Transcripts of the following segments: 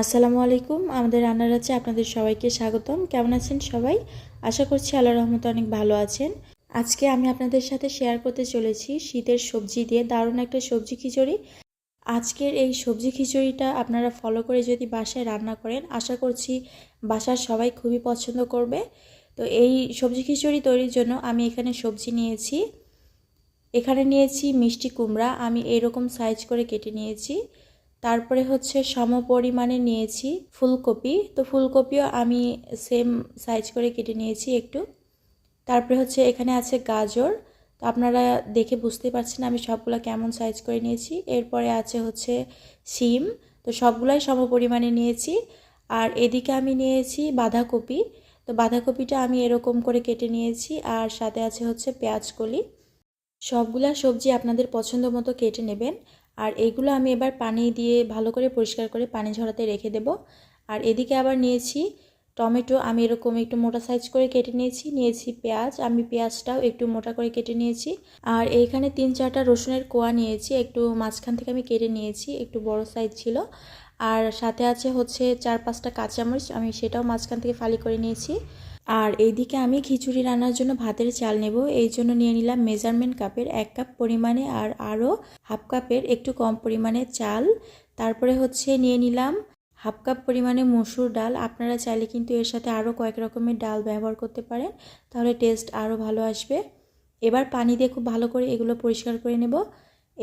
আসসালামু আলাইকুম, আমাদের রান্নার আছে আপনাদের সবাইকে স্বাগতম। কেমন আছেন সবাই? আশা করছি আল্লাহ রহমতে অনেক ভালো আছেন। আজকে আমি আপনাদের সাথে শেয়ার করতে চলেছি শীতের সবজি দিয়ে দারুণ একটা সবজি খিচুড়ি। আজকের এই সবজি খিচুড়িটা আপনারা ফলো করে যদি বাসায় রান্না করেন, আশা করছি বাসার সবাই খুবই পছন্দ করবে। তো এই সবজি খিচুড়ি তৈরির জন্য আমি এখানে সবজি নিয়েছি। এখানে নিয়েছি মিষ্টি কুমড়া, আমি এরকম সাইজ করে কেটে নিয়েছি। তারপরে হচ্ছে সম পরিমাণে নিয়েছি ফুলকপি। তো ফুলকপিও আমি সেম সাইজ করে কেটে নিয়েছি একটু। তারপরে হচ্ছে এখানে আছে গাজর। তো আপনারা দেখে বুঝতে পারছেন আমি সবগুলো কেমন সাইজ করে নিয়েছি। এরপরে আছে হচ্ছে শিম। তো সবগুলাই সম পরিমাণে নিয়েছি। আর এদিকে আমি নিয়েছি বাঁধাকপি। তো বাঁধাকপিটা আমি এরকম করে কেটে নিয়েছি। আর সাথে আছে হচ্ছে পেঁয়াজ কলি সবগুলা সবজি আপনাদের পছন্দ মতো কেটে নেবেন। আর এইগুলো আমি এবার পানি দিয়ে ভালো করে পরিষ্কার করে পানি ঝরাতে রেখে দেব। আর এদিকে আবার নিয়েছি টমেটো, আমি এরকম একটু মোটা সাইজ করে কেটে নিয়েছি নিয়েছি পেঁয়াজ, আমি পেঁয়াজটাও একটু মোটা করে কেটে নিয়েছি। আর এইখানে তিন চারটা রসুনের কোয়া নিয়েছি, একটু মাঝখান থেকে আমি কেটে নিয়েছি, একটু বড় সাইজ ছিল। আর সাথে আছে হচ্ছে চার পাঁচটা কাঁচামরিচ, আমি সেটাও মাঝখান থেকে ফালি করে নিয়েছি। আর এইদিকে আমি খিচুড়ি রান্নার জন্য ভাতের চাল নেব। এই জন্য নিয়ে নিলাম মেজারমেন্ট কাপের এক কাপ পরিমাণে আর আরও হাফ কাপের একটু কম পরিমাণে চাল। তারপরে হচ্ছে নিয়ে নিলাম হাফ কাপ পরিমাণে মসুর ডাল। আপনারা চাইলে কিন্তু এর সাথে আরও কয়েক রকমের ডাল ব্যবহার করতে পারেন, তাহলে টেস্ট আরও ভালো আসবে। এবার পানি দিয়ে খুব ভালো করে এগুলো পরিষ্কার করে নেব।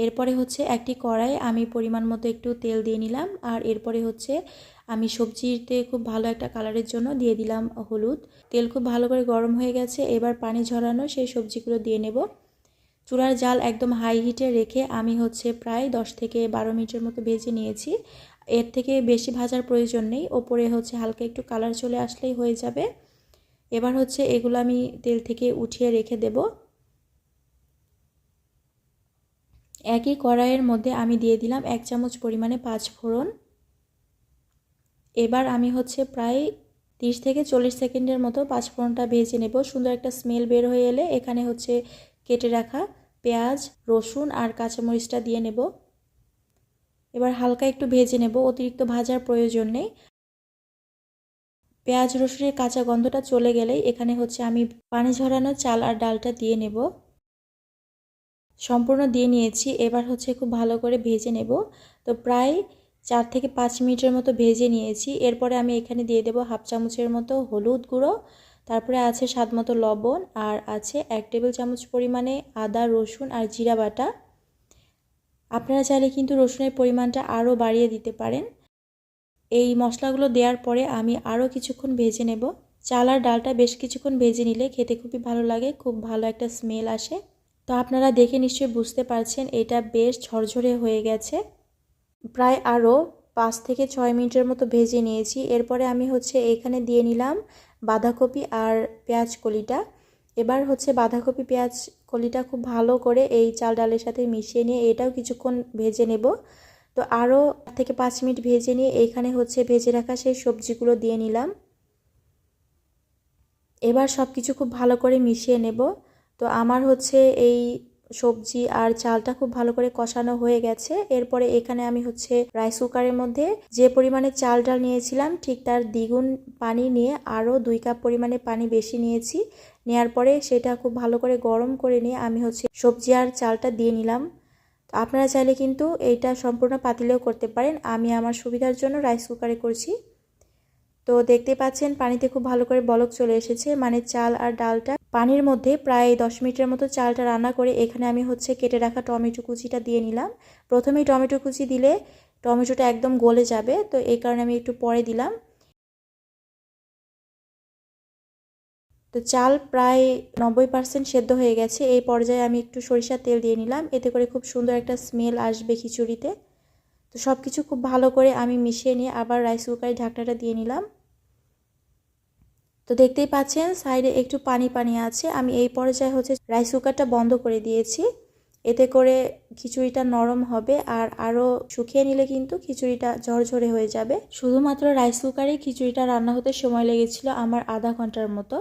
এরপরে হচ্ছে একটি কড়াই আমি পরিমাণ মতো একটু তেল দিয়ে নিলাম, আর এরপরে হচ্ছে আমি সবজিতে খুব ভালো একটা কালারের জন্য দিয়ে দিলাম হলুদ। তেল খুব ভালো করে গরম হয়ে গেছে, এবার পানি ঝরানো সেই সবজিগুলো দিয়ে নেব। চুলার জাল একদম হাই হিটে রেখে আমি হচ্ছে প্রায় দশ থেকে বারো মিনিটের মতো ভেজে নিয়েছি। এর থেকে বেশি ভাজার প্রয়োজন নেই, ওপরে হচ্ছে হালকা একটু কালার চলে আসলেই হয়ে যাবে। এবার হচ্ছে এগুলো আমি তেল থেকে উঠিয়ে রেখে দেব। একই কড়াইয়ের মধ্যে আমি দিয়ে দিলাম এক চামচ পরিমাণে পাঁচ ফোড়ন। এবার আমি হচ্ছে প্রায় তিরিশ থেকে চল্লিশ সেকেন্ডের মতো পাঁচ ফোড়নটা ভেজে নেব। সুন্দর একটা স্মেল বের হয়ে এলে এখানে হচ্ছে কেটে রাখা পেঁয়াজ, রসুন আর কাঁচামরিচটা দিয়ে নেব। এবার হালকা একটু ভেজে নেব, অতিরিক্ত ভাজার প্রয়োজন নেই। পেঁয়াজ, রসুনের কাঁচা গন্ধটা চলে গেলেই এখানে হচ্ছে আমি পানি ঝরানো চাল আর ডালটা দিয়ে নেব। সম্পূর্ণ দিয়ে নিয়েছি। এবার হচ্ছে খুব ভালো করে ভেজে নেব। তো প্রায় চার থেকে পাঁচ মিনিটের মতো ভেজে নিয়েছি। এরপরে আমি এখানে দিয়ে দেবো হাফ চামচের মতো হলুদ গুঁড়ো, তারপরে আছে স্বাদ মতো লবণ, আর আছে এক টেবিল চামচ পরিমাণে আদা, রসুন আর জিরা বাটা। আপনারা চাইলে কিন্তু রসুনের পরিমাণটা আরও বাড়িয়ে দিতে পারেন। এই মশলাগুলো দেওয়ার পরে আমি আরও কিছুক্ষণ ভেজে নেব। চাল আর ডালটা বেশ কিছুক্ষণ ভেজে নিলে খেতে খুবই ভালো লাগে, খুব ভালো একটা স্মেল আসে। তো আপনারা দেখে নিশ্চয়ই বুঝতে পারছেন, এটা বেশ ঝরঝরে হয়ে গেছে। প্রায় আরও পাঁচ থেকে ছয় মিনিটের মতো ভেজে নিয়েছি। এরপরে আমি হচ্ছে এখানে দিয়ে নিলাম বাঁধাকপি আর পেঁয়াজ কলিটা। এবার হচ্ছে বাঁধাকপি, পেঁয়াজ কলিটা খুব ভালো করে এই চাল ডালের সাথে মিশিয়ে নিয়ে এটাও কিছুক্ষণ ভেজে নেব। তো আরও থেকে পাঁচ মিনিট ভেজে নিয়ে এইখানে হচ্ছে ভেজে রাখা সেই সবজিগুলো দিয়ে নিলাম। এবার সব কিছু খুব ভালো করে মিশিয়ে নেব। তো আমার হচ্ছে এই সবজি আর চালটা খুব ভালো করে কষানো হয়ে গেছে। এরপরে এখানে আমি হচ্ছে রাইস কুকারের মধ্যে যে পরিমাণে চাল ডাল নিয়েছিলাম, ঠিক তার দ্বিগুণ পানি নিয়ে আরও দুই কাপ পরিমাণে পানি বেশি নিয়েছি। নেওয়ার পরে সেটা খুব ভালো করে গরম করে নিয়ে আমি হচ্ছে সবজি আর চালটা দিয়ে নিলাম। তো আপনারা চাইলে কিন্তু এইটা সম্পূর্ণ পাতিলেও করতে পারেন। আমি আমার সুবিধার জন্য রাইস কুকারে করছি। তো দেখতে পাচ্ছেন পানিতে খুব ভালো করে বলক চলে এসেছে। মানে চাল আর ডালটা পানির মধ্যে প্রায় দশ মিনিটের মতো চালটা রান্না করে এখানে আমি হচ্ছে কেটে রাখা টমেটো কুচিটা দিয়ে নিলাম। প্রথমেই টমেটো কুচি দিলে টমেটোটা একদম গলে যাবে, তো এই কারণে আমি একটু পরে দিলাম। তো চাল প্রায় নব্বই পার্সেন্ট সেদ্ধ হয়ে গেছে, এই পর্যায়ে আমি একটু সরিষার তেল দিয়ে নিলাম। এতে করে খুব সুন্দর একটা স্মেল আসবে খিচুড়িতে। তো সব কিছু খুব ভালো করে আমি মিশিয়ে নিয়ে আবার রাইস কুকারে ঢাকনাটা দিয়ে নিলাম। তো দেখতেই পাচ্ছেন, সাইডে একটু পানি পানি আছে। আমি এই পর্যায়ে হচ্ছে রাইস কুকারটা বন্ধ করে দিয়েছি। এতে করে খিচুড়িটা নরম হবে আর আরও শুকিয়ে নিলে কিন্তু খিচুড়িটা ঝরঝরে হয়ে যাবে। শুধুমাত্র রাইস কুকারে খিচুড়িটা রান্না হতে সময় লেগেছিল আমার আধা ঘণ্টার মতো।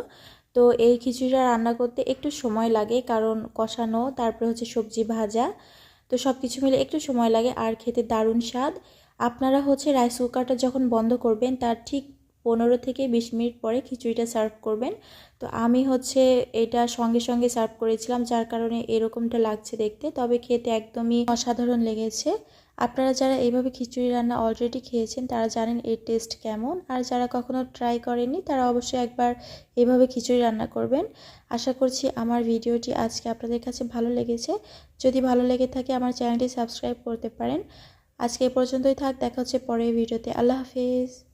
তো এই খিচুড়িটা রান্না করতে একটু সময় লাগে কারণ কষানো, তারপরে হচ্ছে সবজি ভাজা, তো সব কিছু মিলে একটু সময় লাগে আর খেতে দারুণ স্বাদ। আপনারা হচ্ছে রাইস কুকারটা যখন বন্ধ করবেন, তার ঠিক পনেরো থেকে বিশ মিনিট পরে খিচুড়িটা সার্ভ করবেন। তো আমি হচ্ছে এটা সঙ্গে সঙ্গে সার্ভ করেছিলাম, যার কারণে এরকমটা লাগছে দেখতে, তবে খেতে একদমই অসাধারণ লেগেছে। আপনারা যারা এইভাবে খিচুড়ি রান্না অলরেডি খেয়েছেন, তারা জানেন এর টেস্ট কেমন। আর যারা কখনো ট্রাই করেননি, তারা অবশ্যই একবার এইভাবে খিচুড়ি রান্না করবেন। আশা করছি আমার ভিডিওটি আজকে আপনাদের কাছে ভালো লেগেছে। যদি ভালো লেগে থাকে, আমার চ্যানেলটি সাবস্ক্রাইব করতে পারেন। আজকে এ পর্যন্তই থাক, দেখা হচ্ছে পরের ভিডিওতে। আল্লাহ হাফিজ।